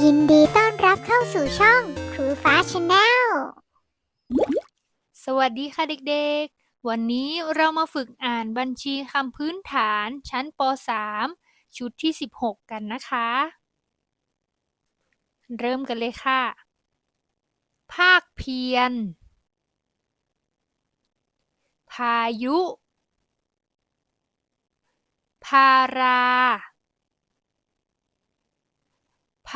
ยินดีต้อนรับเข้าสู่ช่องครูฟ้าชาแนล สวัสดีค่ะเด็กๆ วันนี้เรามาฝึกอ่านบัญชีคำพื้นฐานชั้นป .3 ชุดที่ 16 กันนะคะ เริ่มกันเลยค่ะ ภาคเพียรพายุ พารา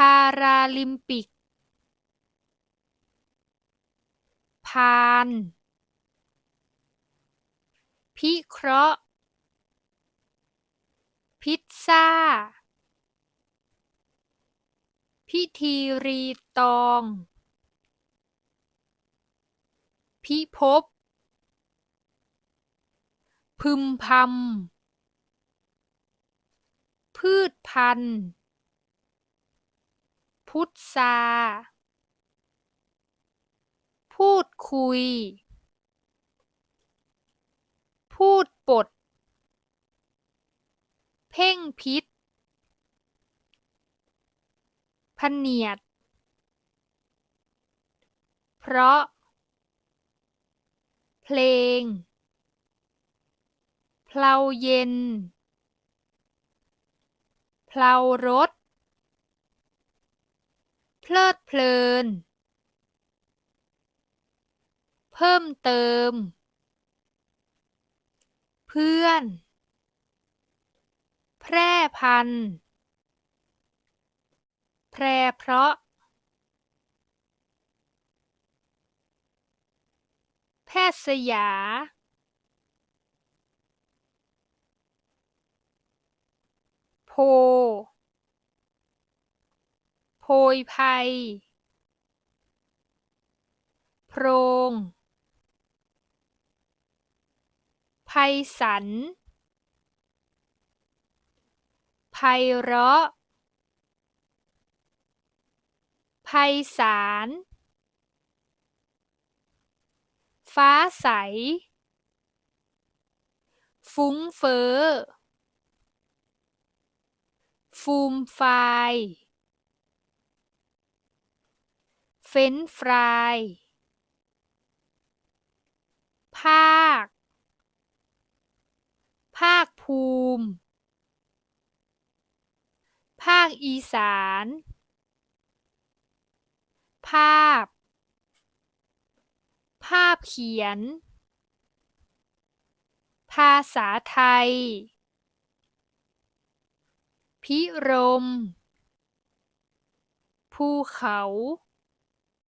พาราลิมปิก พาน พิเคราะห์ พิซซ่า พิธีรีตอง พิภพ พึมพำพืชพันธุ์ พุทธาพูดคุย พูดปด เพ่งพิษพเนียด เพราะ เพลง เพลาเย็น เพลารถ เพลิดเพลิน เพิ่มเติม เพื่อน แพร่พันธุ์แพร่เพราะ แพทย์สยา โพ โพยภัย โพรงไพศาลไพเราะไพศาล ฟ้าใส ฟุ้งเฟ้อ ฟูมไฟย เฟ้นฟราย ภาค ภาคภูมิ ภาคอีสาน ภาพ ภาพเขียน ภาษาไทย พิรม ภูเขา